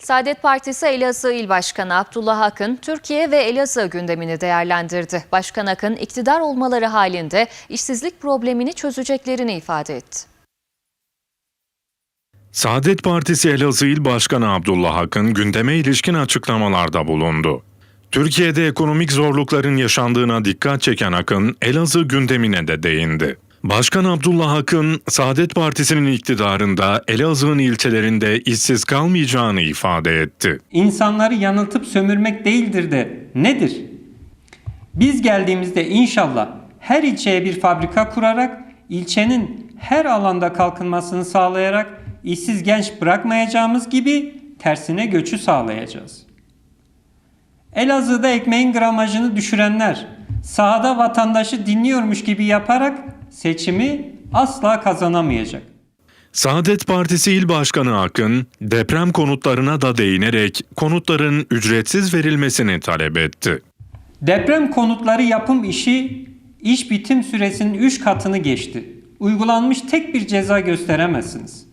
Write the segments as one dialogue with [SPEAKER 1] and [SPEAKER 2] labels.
[SPEAKER 1] Saadet Partisi Elazığ İl Başkanı Abdullah Akın, Türkiye ve Elazığ gündemini değerlendirdi. Başkan Akın, iktidar olmaları halinde işsizlik problemini çözeceklerini ifade etti.
[SPEAKER 2] Saadet Partisi Elazığ İl Başkanı Abdullah Akın gündeme ilişkin açıklamalarda bulundu. Türkiye'de ekonomik zorlukların yaşandığına dikkat çeken Akın, Elazığ gündemine de değindi. Başkan Abdullah Akın, Saadet Partisi'nin iktidarında Elazığ'ın ilçelerinde işsiz kalmayacağını ifade etti.
[SPEAKER 3] İnsanları yanıltıp sömürmek değildir de nedir? Biz geldiğimizde inşallah her ilçeye bir fabrika kurarak ilçenin her alanda kalkınmasını sağlayarak işsiz genç bırakmayacağımız gibi tersine göçü sağlayacağız. Elazığ'da ekmeğin gramajını düşürenler sahada vatandaşı dinliyormuş gibi yaparak seçimi asla kazanamayacak.
[SPEAKER 2] Saadet Partisi İl Başkanı Akın, deprem konutlarına da değinerek konutların ücretsiz verilmesini talep etti.
[SPEAKER 3] Deprem konutları yapım işi iş bitim süresinin 3 katını geçti. Uygulanmış tek bir ceza gösteremezsiniz.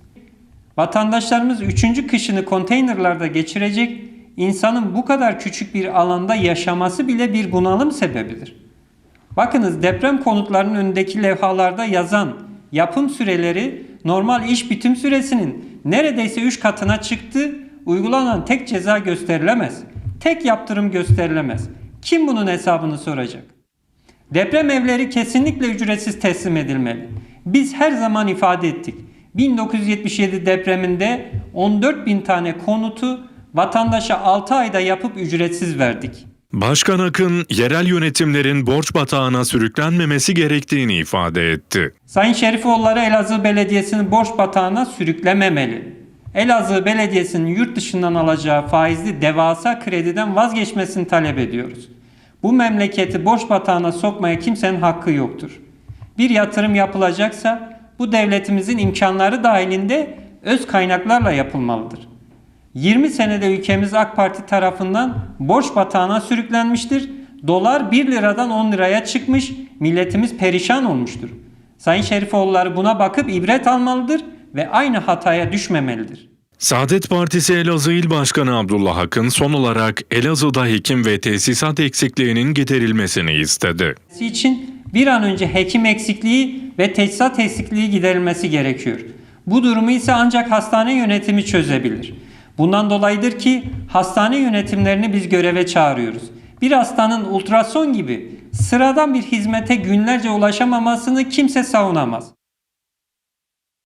[SPEAKER 3] Vatandaşlarımız 3. kışını konteynerlarda geçirecek, insanın bu kadar küçük bir alanda yaşaması bile bir bunalım sebebidir. Bakınız deprem konutlarının önündeki levhalarda yazan yapım süreleri normal iş bitim süresinin neredeyse 3 katına çıktı. Uygulanan tek ceza gösterilemez. Tek yaptırım gösterilemez. Kim bunun hesabını soracak? Deprem evleri kesinlikle ücretsiz teslim edilmeli. Biz her zaman ifade ettik. 1977 depreminde 14 bin tane konutu vatandaşa 6 ayda yapıp ücretsiz verdik.
[SPEAKER 2] Başkan Akın, yerel yönetimlerin borç batağına sürüklenmemesi gerektiğini ifade etti.
[SPEAKER 3] Sayın Şerifoğulları Elazığ Belediyesi'ni borç batağına sürüklememeli. Elazığ Belediyesi'nin yurt dışından alacağı faizli devasa krediden vazgeçmesini talep ediyoruz. Bu memleketi borç batağına sokmaya kimsenin hakkı yoktur. Bir yatırım yapılacaksa bu devletimizin imkanları dahilinde öz kaynaklarla yapılmalıdır. 20 senede ülkemiz AK Parti tarafından borç batağına sürüklenmiştir. Dolar 1 liradan 10 liraya çıkmış, milletimiz perişan olmuştur. Sayın Şerifoğulları buna bakıp ibret almalıdır ve aynı hataya düşmemelidir.
[SPEAKER 2] Saadet Partisi Elazığ İl Başkanı Abdullah Akın son olarak Elazığ'da hekim ve tesisat eksikliğinin giderilmesini istedi.
[SPEAKER 3] için bir an önce hekim eksikliği ve teçhizat eksikliği giderilmesi gerekiyor. Bu durumu ise ancak hastane yönetimi çözebilir. Bundan dolayıdır ki hastane yönetimlerini biz göreve çağırıyoruz. Bir hastanın ultrason gibi sıradan bir hizmete günlerce ulaşamamasını kimse savunamaz.